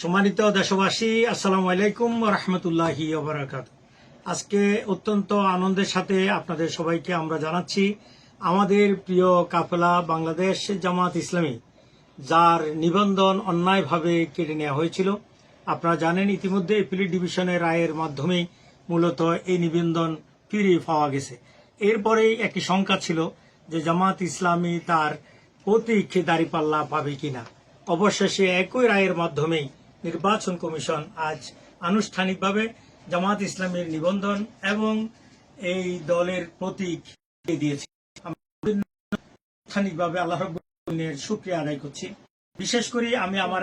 সম্মানিত দেশবাসী, আসসালামু আলাইকুম রহমতুল্লাহি ওবরাকাত আজকে অত্যন্ত আনন্দের সাথে আপনাদের সবাইকে আমরা জানাচ্ছি আমাদের প্রিয় কাফেলা বাংলাদেশ জামাত ইসলামী, যার নিবন্ধন অন্যায়ভাবে কেড়ে নেওয়া হয়েছিল। আপনারা জানেন, ইতিমধ্যে এপিলি ডিভিশনের রায়ের মাধ্যমে মূলত এই নিবন্ধন ফিরিয়ে পাওয়া গেছে। এরপরেই একটি শঙ্কা ছিল যে জামাত ইসলামী তার প্রতীক দাঁড়িপাল্লা পাবে কিনা। অবশেষে একই রায়ের মাধ্যমেই নির্বাচন কমিশন আজ আনুষ্ঠানিকভাবে জামাত ইসলামের নিবন্ধন এবং এই দলের প্রতীক দিয়ে দিয়েছে। আনুষ্ঠানিকভাবে আল্লাহ রব্বুলের শুক্রিয়া আদায় করছি। বিশেষ করে আমি আমার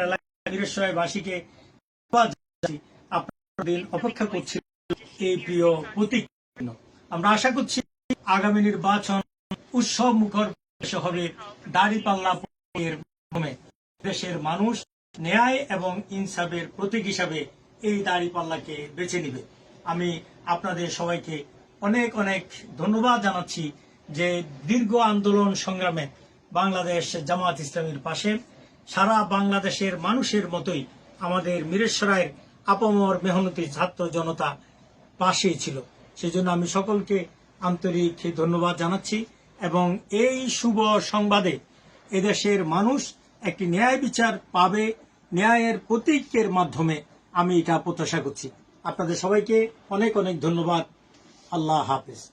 আপনাদের দিন অপেক্ষা করছি এই প্রিয় প্রতীক আমরা আশা করছি আগামী নির্বাচন উৎসব মুখর হবে এর মাধ্যমে দেশের মানুষ ন্যায় এবং ইনসাফের প্রতীক হিসাবে এই দাড়িপাল্লাকে বেছে নিবে। আমি আপনাদের সবাইকে অনেক অনেক ধন্যবাদ জানাচ্ছি যে দীর্ঘ আন্দোলন সংগ্রামে বাংলাদেশ জামাত ইসলামীর পাশে, সারা বাংলাদেশের মানুষের মতোই আমাদের মিরেশ্বরায়ের আপমর মেহনতি ছাত্র জনতা পাশেই ছিল। সেজন্য আমি সকলকে আন্তরিক ধন্যবাদ জানাচ্ছি এবং এই শুভ সংবাদে এদেশের মানুষ একটি ন্যায় বিচার পাবে, ন্যায়ের প্রতীকের মাধ্যমে আমি এটা প্রত্যাশা করছি। আপনাদের সবাইকে অনেক অনেক ধন্যবাদ। আল্লাহ হাফেজ।